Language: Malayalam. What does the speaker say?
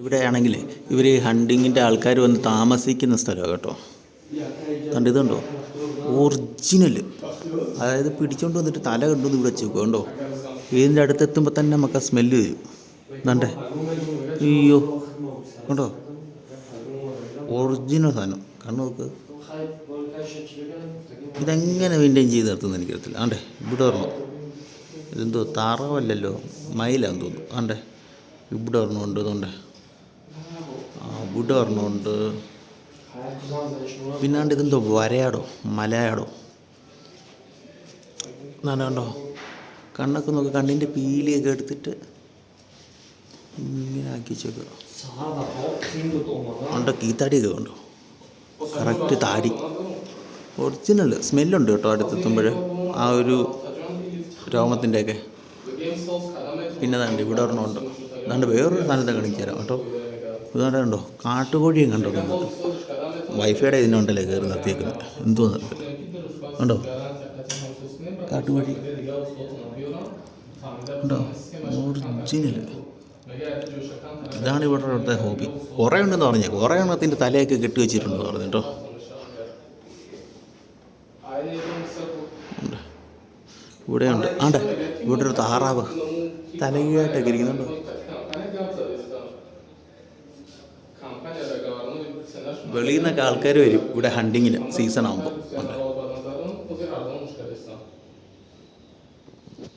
ഇവിടെ ആണെങ്കിൽ ഇവർ ഹണ്ടിങ്ങിന്റെ ആൾക്കാർ വന്ന് താമസിക്കുന്ന സ്ഥലമാണ് കേട്ടോ. കണ്ട് ഇതുണ്ടോ? ഒറിജിനൽ അതായത് പിടിച്ചോണ്ട് വന്നിട്ട് തല കണ്ടുവന്ന് ഇവിടെ വെച്ചേക്കും കണ്ടോ? ഇതിന്റെ അടുത്തെത്തുമ്പോൾ തന്നെ നമുക്ക് ആ സ്മെല്ല് വരും. കണ്ടേ അയ്യോ. കണ്ടോ? ഒറിജിനൽ സാധനം. കണ്ണു നോക്ക്. ഇതെങ്ങനെ മെയിന്റെയിൻ ചെയ്ത് എനിക്ക് എനിക്കറിയത്തില്ല. ആണ്ടേ ഇവിടെ വരണം ഇതെന്തോ താറാവല്ലല്ലോ. മയിലാന്ന് തോന്നുന്നു. ആണ്ടേ ഇവിടെ വരണമുണ്ട് ഇതുണ്ട്. ആ ഇവിടെ ഒരെണ്ണമുണ്ട് പിന്നാണ്ട് ഇതെന്തോ വരയാടോ മലയാടോ. കണ്ടോ? കണ്ണൊക്കെ നോക്കി കണ്ണിന്റെ പീലിയൊക്കെ എടുത്തിട്ട് ഇങ്ങനെ ആക്കി വെച്ചേക്കുക ഉണ്ടോ കീത്താടിയൊക്കെ ഉണ്ടോ കറക്റ്റ് താടി. ഒറിജിനൽ സ്മെല്ലുണ്ട് കേട്ടോ അടുത്തെത്തുമ്പോൾ ആ ഒരു രോമത്തിന്റെയൊക്കെ പിന്നെ ദാണ്ട് ഇവിടെ ഒരെണ്ണമുണ്ട് ദാണ്ട് വേറൊരു സാധനത്തെ കാണിച്ചു കേട്ടോ. ഇതാണ്ട് കണ്ടോ കാട്ടുകോഴിയും കണ്ടോ? വൈഫൈയുടെ ഇതിനുണ്ടല്ലേ കയറി നിർത്തിയേക്കുന്നത്? എന്തോ കണ്ടോ കാട്ടുകോഴി. ഉണ്ടോ? ഒറിജിനൽ ഇതാണ് ഇവിടെ ഇവിടുത്തെ ഹോബി. കുറേ ഉണ്ടെന്ന് പറഞ്ഞേ. കുറേ എണ്ണത്തിന്റെ തലയൊക്കെ കെട്ടി വെച്ചിട്ടുണ്ടെന്ന് പറഞ്ഞു കേട്ടോ. ഉണ്ട്. ഇവിടെയുണ്ട്. ആണ്ട് ഇവിടെ ഒരു താറാവ്. തലകീഴായിട്ടൊക്കെ ഇരിക്കുന്നുണ്ടോ? വെളിയിൽ നിന്നൊക്കെ ആൾക്കാർ വരും ഇവിടെ ഹണ്ടിങ്ങിന് സീസൺ ആകുമ്പോൾ